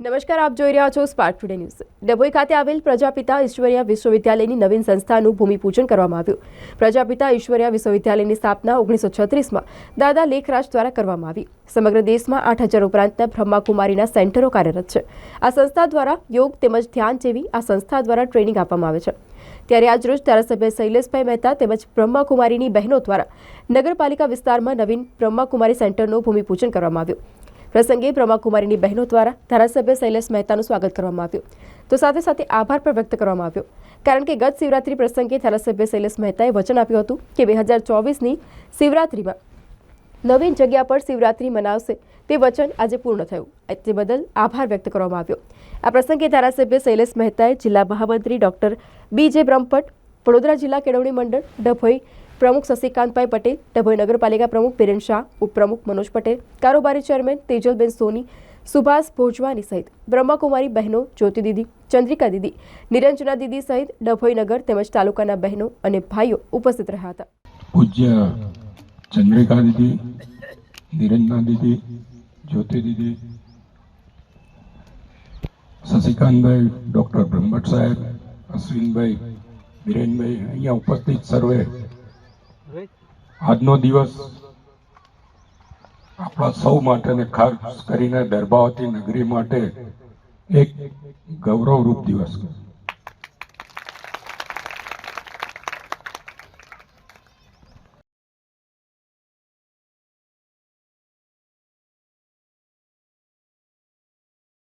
નમસ્કાર, આપ જોઈ રહ્યા છો સ્પાર્ક ટુડે ન્યૂઝ ડભોઈ ખાતે આવેલ પ્રજાપિતા ઈશ્વરિયા વિશ્વવિદ્યાલયની નવીન સંસ્થાનું ભૂમિપૂજન કરવામાં આવ્યું. પ્રજાપિતા ઈશ્વરિયા વિશ્વવિદ્યાલયની સ્થાપના ઓગણીસો છત્રીસમાં દાદા લેખરાજ દ્વારા કરવામાં આવી. સમગ્ર દેશમાં આઠ હજાર ઉપરાંતના બ્રહ્માકુમારીના સેન્ટરો કાર્યરત છે. આ સંસ્થા દ્વારા યોગ તેમજ ધ્યાન જેવી આ સંસ્થા દ્વારા ટ્રેનિંગ આપવામાં આવે છે. ત્યારે આજરોજ ધારાસભ્ય શૈલેષભાઈ મહેતા તેમજ બ્રહ્માકુમારીની બહેનો દ્વારા નગરપાલિકા વિસ્તારમાં નવીન બ્રહ્માકુમારી સેન્ટરનું ભૂમિપૂજન કરવામાં આવ્યું. પ્રસંગે બ્રહ્માકુમારીની બહેનો દ્વારા ધારાસભ્ય શૈલેષ મહેતાનું સ્વાગત કરવામાં આવ્યું. તો સાથે સાથે આભાર પણ વ્યક્ત કરવામાં આવ્યો. કારણ કે ગત શિવરાત્રી પ્રસંગે ધારાસભ્ય શૈલેષ મહેતાએ વચન આપ્યું હતું કે બે હજાર ચોવીસની શિવરાત્રીમાં નવીન જગ્યા પર શિવરાત્રી મનાવશે તે વચન આજે પૂર્ણ થયું. તે બદલ આભાર વ્યક્ત કરવામાં આવ્યો. આ પ્રસંગે ધારાસભ્ય શૈલેષ મહેતાએ જિલ્લા મહામંત્રી ડોક્ટર બી જે બ્રહ્મભટ્ટ, વડોદરા જિલ્લા કેળવણી મંડળ, ડભોઈ પ્રમુખ શશિકાંતભાઈ પટેલ, ડભોઈ નગરપાલિકા પ્રમુખ બિરેન શાહ, ઉપપ્રમુખ મનોજ પટેલ, કારોબારી ચેરમેન તેજલબેન સોની, સુભાષ ભોજવાની સહિત બ્રહ્માકુમારી બહેનો, જ્યોતિ દીદી, ચંદ્રિકા દીદી, નિરંજના દીદી સહિત ડભોઈ નગર તેમજ તાલુકાના બહેનો અને ભાઈઓ ઉપસ્થિત રહ્યા હતા. પૂજ્ય ચંદ્રિકા દીદી, નિરંજના દીદી, જ્યોતિ દીદી, શશિકાંતભાઈ, ડૉક્ટર બ્રહ્મભટ્ટ સાહેબ, અશ્વિનભાઈ બિરેનભાઈ અહીંયા ઉપસ્થિત સર્વે આજનો દિવસ આપણા સૌ માટે ને ખાસ કરીને દરબાવતી નગરી માટે એક ગૌરવરૂપ દિવસ છે.